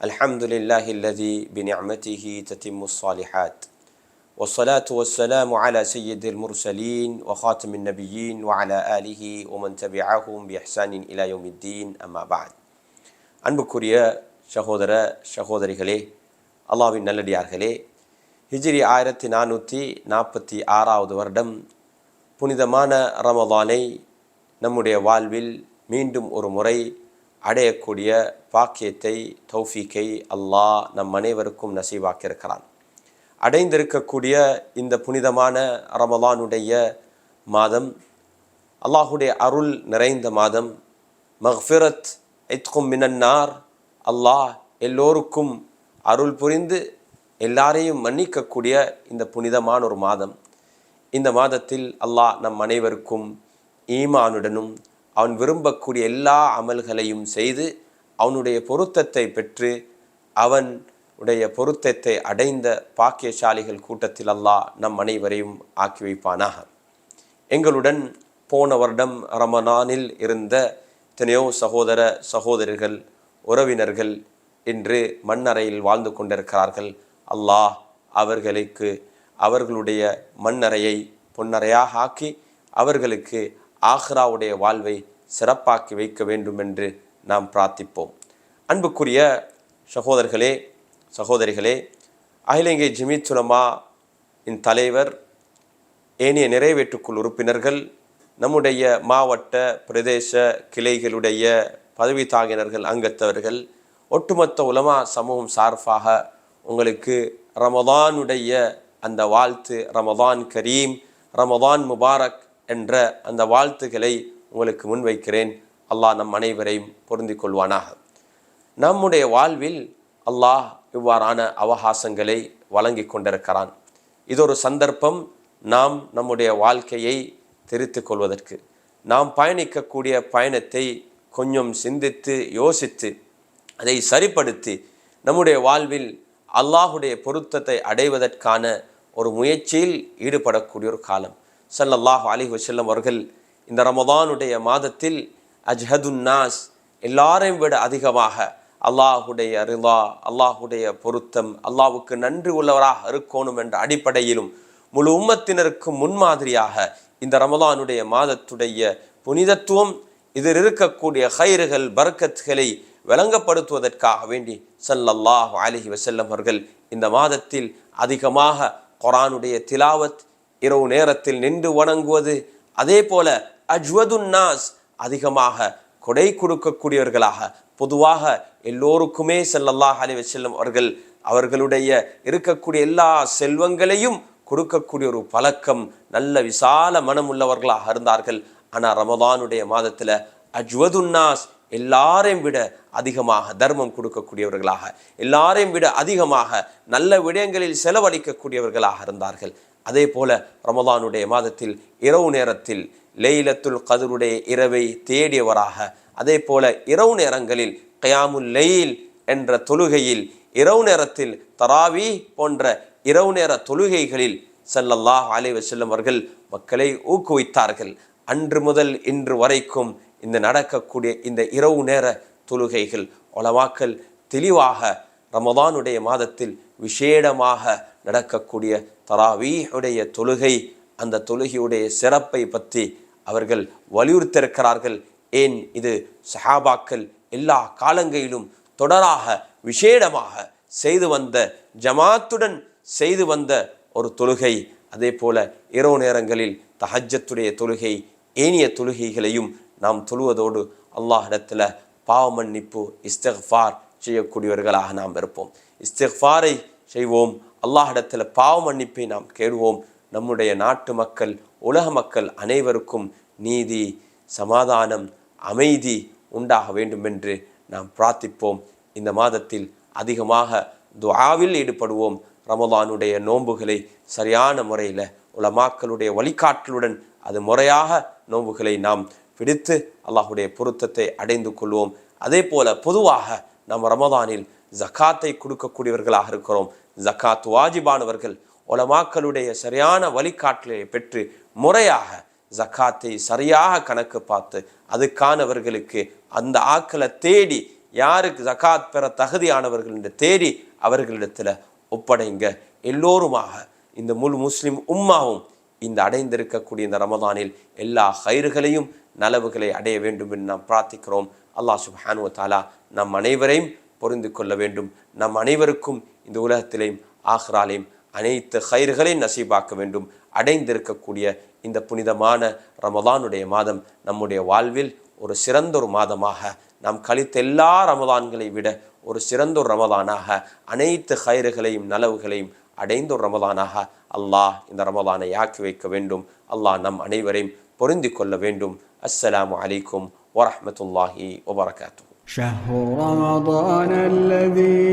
الحمد لله الذي بنعمته تتم الصالحات والصلاة والسلام على سيد المرسلين وخاتم النبيين وعلى آله ومن تبعهم بإحسان إلى يوم الدين أما بعد அன்புக்குரிய சகோதர சகோதரிகளே அல்லாவின் நல்லடியார்களே ஹிஜ்ரி ஆயிரத்தி நானூற்றி நாற்பத்தி ஆறாவது வருடம் புனிதமான ரமதானை நம்முடைய வாழ்வில் மீண்டும் ஒரு முறை அடையக்கூடிய பாக்கியத்தை தௌஃபீக்கை அல்லாஹ் நம் அனைவருக்கும் நசீவாக்கியிருக்கிறான். அடைந்திருக்கக்கூடிய இந்த புனிதமான ரமலானுடைய மாதம் அல்லாஹுடைய அருள் நிறைந்த மாதம் மஹ்ஃபிரத் இத்கும் மினன்னார் அல்லாஹ் எல்லோருக்கும் அருள் புரிந்து எல்லாரையும் மன்னிக்கக்கூடிய இந்த புனிதமான ஒரு மாதம். இந்த மாதத்தில் அல்லாஹ் நம் அனைவருக்கும் ஈமானுடனும் அவன் விரும்பக்கூடிய எல்லா அமல்களையும் செய்து அவனுடைய பொருத்தத்தை பெற்று அவன் உடைய பொருத்தத்தை அடைந்த பாக்கியசாலிகள் கூட்டத்தில் அல்லாஹ் நம் அனைவரையும் ஆக்கி வைப்பானாக. எங்களுடன் போன வருடம் ரமணானில் இருந்த எத்தனையோ சகோதர சகோதரிகள் உறவினர்கள் இன்று மண்ணறையில் வாழ்ந்து கொண்டிருக்கிறார்கள். அல்லாஹ் அவர்களுக்கு அவர்களுடைய மண்ணறையை பொன்னறையாக ஆக்கி அவர்களுக்கு ஆஹ்ராவுடைய வாழ்வை சிறப்பாக்கி வைக்க வேண்டும் என்று நாம் பிரார்த்திப்போம். அன்புக்குரிய சகோதரர்களே சகோதரிகளே அகிலங்கை ஜிமித் சுலமா இன் தலைவர் ஏனைய நிறைவேற்றுக்குள் உறுப்பினர்கள் நம்முடைய மாவட்ட பிரதேச கிளைகளுடைய பதவி தாங்கினர்கள் அங்கத்தவர்கள் ஒட்டுமொத்த உலமா சமூகம் சார்பாக உங்களுக்கு ரமதானுடைய அந்த வாழ்த்து ரமதான் கரீம் ரமதான் முபாரக் என்ற அந்த வாழ்த்துக்களை உங்களுக்கு முன்வைக்கிறேன் அல்லாஹ் நம் அனைவரையும் பொருந்தி கொள்வானாக. நம்முடைய வாழ்வில் அல்லாஹ் இவ்வாறான அவகாசங்களை வழங்கி கொண்டிருக்கிறான். இது ஒரு சந்தர்ப்பம் நாம் நம்முடைய வாழ்க்கையை தெரித்து கொள்வதற்கு. நாம் பயணிக்கக்கூடிய பயணத்தை கொஞ்சம் சிந்தித்து யோசித்து அதை சரிப்படுத்தி நம்முடைய வாழ்வில் அல்லாஹுடைய பொருத்தத்தை அடைவதற்கான ஒரு முயற்சியில் ஈடுபடக்கூடிய ஒரு காலம். சல்லல்லாஹ் அலி வசல்லம் அவர்கள் இந்த ரமதானுடைய மாதத்தில் அஜ்ஹதுன் நாஸ் எல்லாரையும் விட அதிகமாக அல்லாஹுடைய அருளா அல்லாஹுடைய பொருத்தம் அல்லாஹுக்கு நன்றி உள்ளவராக இருக்கணும் என்ற அடிப்படையிலும் முழு உம்மத்தினருக்கும் முன்மாதிரியாக இந்த ரமதானுடைய மாதத்துடைய புனிதத்துவம் இதில் இருக்கக்கூடிய ஹைறுகள் பர்க்கத்துகளை விளங்கப்படுத்துவதற்காக வேண்டி சல்லல்லாஹ் அலிஹி வசல்லம் அவர்கள் இந்த மாதத்தில் அதிகமாக குரானுடைய திலாவத் இரவு நேரத்தில் நின்று வணங்குவது அதே போல அஜ்வதுன் நாஸ் அதிகமாக கொடை கொடுக்கக்கூடியவர்களாக பொதுவாக எல்லோருக்குமே செல்லல்லாஹ் அலி வசல்லம் அவர்கள் அவர்களுடைய இருக்கக்கூடிய எல்லா செல்வங்களையும் கொடுக்கக்கூடிய ஒரு பழக்கம் நல்ல விசால மனம் உள்ளவர்களாக இருந்தார்கள். ஆனால் ரமதானுடைய மாதத்தில் அஜ்வதுன்னாஸ் எல்லாரையும் விட அதிகமாக தர்மம் கொடுக்கக்கூடியவர்களாக எல்லாரையும் விட அதிகமாக நல்ல விடயங்களில் செலவழிக்கக்கூடியவர்களாக இருந்தார்கள். அதே போல ரமதானுடைய மாதத்தில் இரவு நேரத்தில் லெய்லத்துல் கதருடைய இரவை தேடியவராக அதே போல இரவு நேரங்களில் கயாமுல் லெயில் என்ற தொழுகையில் இரவு நேரத்தில் தராவி போன்ற இரவு நேர தொழுகைகளில் செல்லல்லாஹ் அலை வசல்லம் அவர்கள் மக்களை ஊக்குவித்தார்கள். அன்று முதல் இன்று வரைக்கும் இந்த நடக்கக்கூடிய இந்த இரவு நேர தொழுகைகள் உலமாக்கல் தெளிவாக ரமதானுடைய மாதத்தில் விசேடமாக நடக்கக்கூடிய தராவீஹுடைய தொழுகை அந்த தொழுகையுடைய சிறப்பை பற்றி அவர்கள் வலியுறுத்திருக்கிறார்கள் ஏன்? இது சஹாபாக்கள் எல்லா காலங்களிலும் தொடராக விசேடமாக செய்து வந்த ஜமாத்துடன் செய்து வந்த ஒரு தொழுகை. அதே போல இரவு நேரங்களில் தஹஜத்துடைய தொழுகை ஏனிய தொழுகைகளையும் நாம் தொழுவதோடு அல்லாஹிடத்தில் பாவமன்னிப்பு இஸ்தஃபார் செய்யக்கூடியவர்களாக நாம் இருப்போம். இஸ்திஃபாரை செய்வோம். அல்லாஹிடத்தில் பாவ மன்னிப்பை நாம் கேடுவோம். நம்முடைய நாட்டு மக்கள் உலக மக்கள் அனைவருக்கும் நீதி சமாதானம் அமைதி உண்டாக வேண்டும் என்று நாம் பிரார்த்திப்போம். இந்த மாதத்தில் அதிகமாக துஆவில் ஈடுபடுவோம். ரமதானுடைய நோன்புகளை சரியான முறையில் உலமாக்களுடைய வழிகாட்டலுடன் அது முறையாக நோன்புகளை நாம் பிடித்து அல்லாஹுடைய பொருத்தத்தை அடைந்து கொள்வோம். அதே போல பொதுவாக நாம் ரமதானில் ஜக்காத்தை கொடுக்கக்கூடியவர்களாக இருக்கிறோம். ஜக்காத் வாஜிபானவர்கள் உலமாக்களுடைய சரியான வழிகாட்டலை பெற்று முறையாக ஜக்காத்தை சரியாக கணக்கு பார்த்து அதுக்கானவர்களுக்கு அந்த ஆக்களை தேடி யாருக்கு ஜகாத் பெற தகுதியானவர்கள் என்று தேடி அவர்களிடத்தில் ஒப்படைங்க. எல்லோருமாக இந்த முழு முஸ்லிம் உம்மாவும் இந்த அடைந்திருக்கக்கூடிய இந்த ரமதானில் எல்லா கயிறுகளையும் நலவுகளை அடைய வேண்டும் என்று நாம் பிரார்த்திக்கிறோம். அல்லாஹ் சுப்ஹானு தாலா நம் அனைவரையும் பொருந்து கொள்ள வேண்டும். நம் அனைவருக்கும் இந்த உலகத்திலேயும் ஆஹ்ராலையும் அனைத்து கயிறுகளையும் நசீபாக்க வேண்டும். அடைந்திருக்கக்கூடிய இந்த புனிதமான ரமதானுடைய மாதம் நம்முடைய வாழ்வில் ஒரு சிறந்த ஒரு மாதமாக நாம் கழித்த எல்லா ரமதான்களை விட ஒரு சிறந்த ஒரு ரமதானாக அனைத்து கயிறுகளையும் நலவுகளையும் அடைந்த ஒரு ரமதானாக அல்லாஹ் இந்த ரமதானை ஆக்கி வைக்க வேண்டும். அல்லாஹ் நம் அனைவரையும் பொருந்தி கொள்ள வேண்டும் அஸ்ஸலாமு அலைக்கும் வரஹ்மத்துல்லாஹி வபரகாத்துஹு شهر رمضان الذي